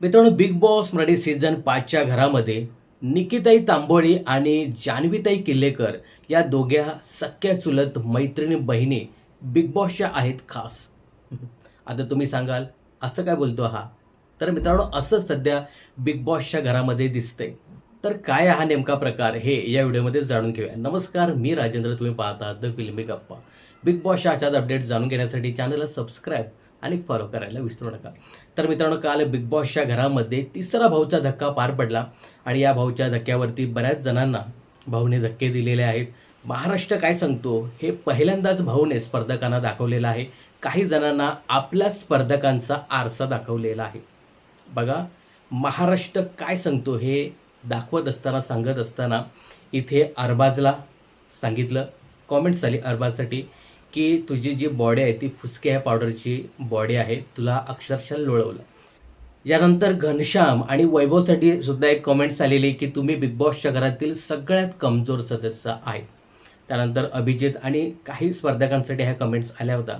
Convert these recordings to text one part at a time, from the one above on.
मित्रांनो big boss Marathi season पाचच्या घरामध्ये निकिताई तांबोळी आणि जान्हवीताई किल्लेकर या दोघ्या सख्या चुलत मैत्रिणी बहिणी बिग बॉसच्या आहेत खास. आता तुम्ही सांगाल असं काय बोलतो हा? तर मित्रांनो असं सध्या बिग बॉसच्या घरामध्ये दिसतंय. तर काय हा नेमका प्रकार हे या व्हिडिओमध्ये जाणून घेऊया. नमस्कार मी राजेंद्र. तुम्ही पाहता द फिल्मी गप्पा बिग बॉसच्या आजच्या अपडेट जाणून घेण्यासाठी चॅनलला सबस्क्राईब आणि फॉलो करायला विसरू नका. तर मित्रांनो काल बिग बॉसच्या घरामध्ये तिसरा भाऊचा धक्का पार पडला. आणि या भाऊच्या धक्क्यावरती बऱ्याच जणांना भाऊने धक्के दिलेले आहेत. महाराष्ट्र काय सांगतो? हे पहिल्यांदाच भाऊने स्पर्धकांना दाखवलेलं आहे. काही जणांना आपल्या स्पर्धकांचा आरसा दाखवलेला आहे. बघा महाराष्ट्र काय सांगतो हे दाखवत असताना सांगत असताना इथे अरबाजला सांगितलं. कॉमेंट्स आली अरबाजसाठी. की तुझी जी बॉडी आहे ती फुसके ह्या पावडरची बॉडी आहे तुला अक्षरशः लोळवलं. यानंतर घनश्याम आणि वैभवसाठी सुद्धा एक कॉमेंट्स आलेली की तुम्ही बिग बॉसच्या घरातील सगळ्यात कमजोर सदस्य आहेत त्यानंतर अभिजित आणि काही स्पर्धकांसाठी ह्या कमेंट्स आल्या होत्या.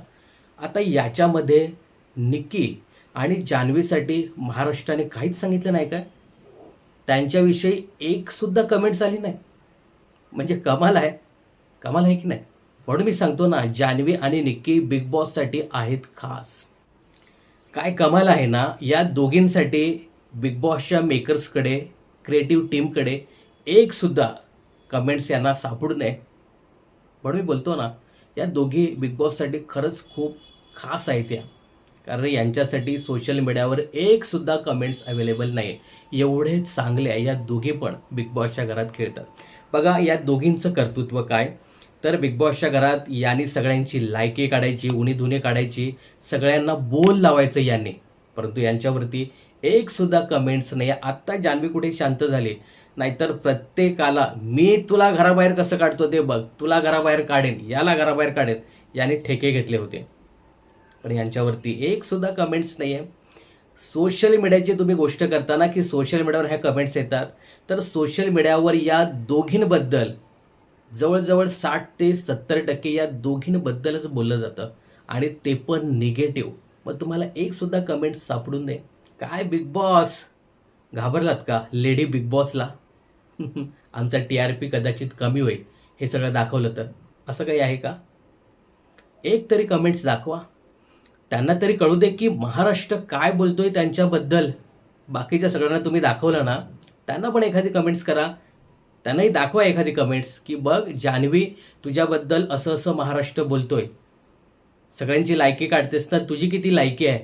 आता याच्यामध्ये निक्की आणि जान्हवीसाठी महाराष्ट्राने काहीच सांगितलं नाही काय त्यांच्याविषयी एकसुद्धा कमेंट्स आली नाही. म्हणजे कमाल आहे. कमाल आहे की नाही? म्हणून मी सांगतो ना जान्हवी आणि निक्की बिग बॉससाठी आहेत खास. काय कमाल आहे ना या दोघींसाठी बिग बॉसच्या मेकर्सकडे क्रिएटिव्ह टीमकडे एकसुद्धा कमेंट्स यांना सापडू नये. म्हणून मी बोलतो ना या दोघी बिग बॉससाठी खरंच खूप खास आहेत या. कारण यांच्यासाठी सोशल मीडियावर एकसुद्धा कमेंट्स अवेलेबल नाही. एवढे चांगले आहे या दोघे पण बिग बॉसच्या घरात खेळतात. बघा या दोघींचं कर्तृत्व काय? तर बिग बॉसच्या घरात यांनी सगळ्यांची लायकी काढायची उणी धुणे काढायची सगळ्यांना बोल लावायचं यांनी. परंतु यांच्यावरती एकसुद्धा कमेंट्स नाही आत्ता जान्हवी कुठे शांत झाली? नाहीतर प्रत्येकाला मी तुला घराबाहेर कसं काढतो ते बघ. तुला घराबाहेर काढेन याला घराबाहेर काढेन. याने ठेके घेतले होते. पण यांच्यावरती एकसुद्धा कमेंट्स नाही आहे सोशल मीडियाची तुम्ही गोष्ट करताना की सोशल मीडियावर ह्या कमेंट्स येतात. तर सोशल मीडियावर या दोघींबद्दल जवळजवळ साठ ते सत्तर टक्के या दोघींबद्दलच बोललं जातं. आणि ते पण निगेटिव्ह. मग तुम्हाला एक सुद्धा कमेंट सापडून दे. काय बिग बॉस? घाबरलात का? लेडी बिग बॉसला? आमचा टी आर पी कदाचित कमी होईल. हे सगळं दाखवलं तर. असं काही आहे का? एक तरी कमेंट्स दाखवा. त्यांना तरी कळू दे की महाराष्ट्र काय बोलतोय त्यांच्याबद्दल. बाकीच्या सगळ्यांना तुम्ही दाखवलं ना त्यांना पण एखादी कमेंट्स करा. त्यांनाही दाखवा एखादी कमेंट्स की बघ जान्हवी तुझ्याबद्दल असं असं महाराष्ट्र बोलतोय. सगळ्यांची लायकी काढतेस ना तुझी किती लायकी आहे?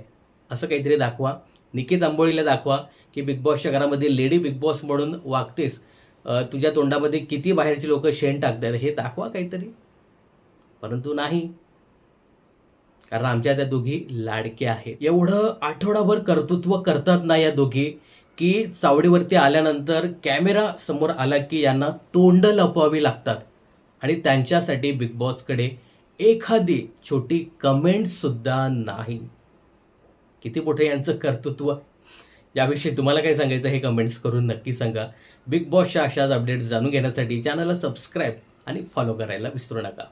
असं काहीतरी दाखवा. निकित आंबोळीला दाखवा की बिग बॉसच्या घरामध्ये लेडी बिग बॉस म्हणून वागतेस. तुझ्या तोंडामध्ये किती बाहेरची लोक शेण टाकतात हे दाखवा काहीतरी. परंतु नाही. कारण आमच्या त्या दोघी लाडक्या आहेत. एवढं आठवडाभर कर्तृत्व करतात ना या दोघी की चावडीवरती आल्यानंतर कॅमेरा समोर आला की यांना तोंड लपवावी लागतात. आणि त्यांच्यासाठी बिग बॉसकडे एखादी छोटी कमेंटसुद्धा नाही. किती मोठं यांचं कर्तृत्व? याविषयी तुम्हाला काय सांगायचं हे कमेंट्स करून नक्की सांगा. बिग बॉसच्या अशाच अपडेट्स जाणून घेण्यासाठी चॅनलला सबस्क्राईब आणि फॉलो करायला विसरू नका.